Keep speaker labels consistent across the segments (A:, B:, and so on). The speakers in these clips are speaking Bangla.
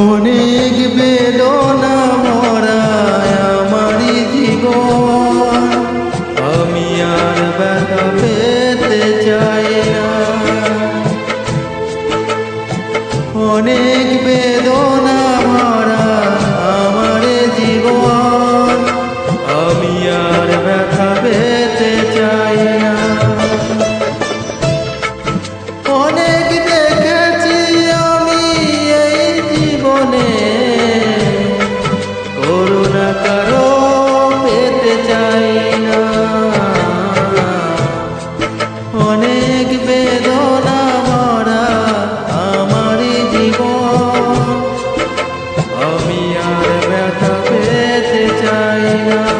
A: অনেক বেদনা Krishna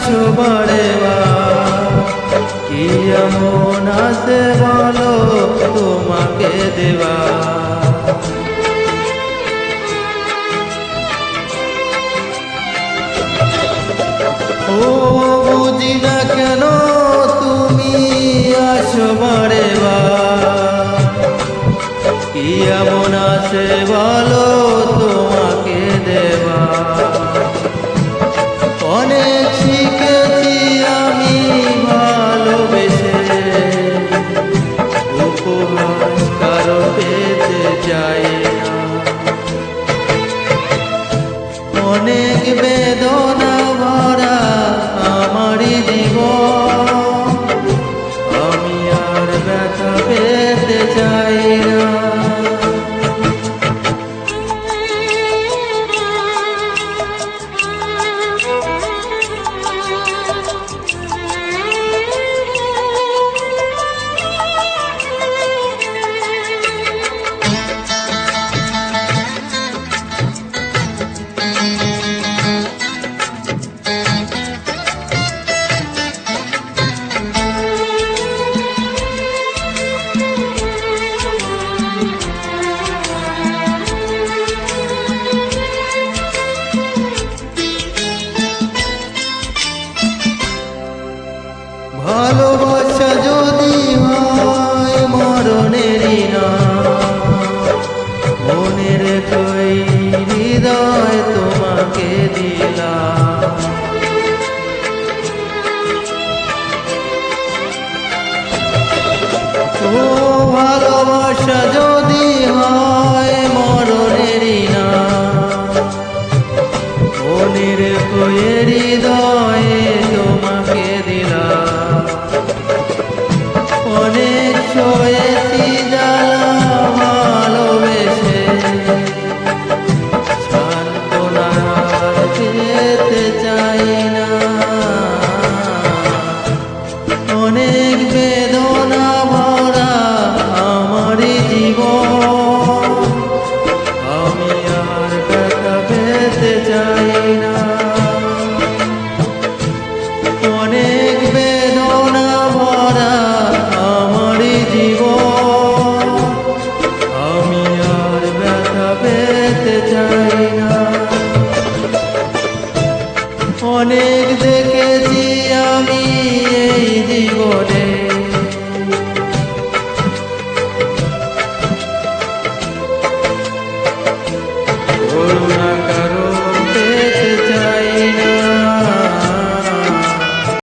A: আছো বারেবা কি এমন আছে বলো তোমাকে দেবা। ও বুঝি না কেন অনেক বেদনা ভালোবাসা যদি হয় মরণেরই না মনের কোয়েরি দয়ে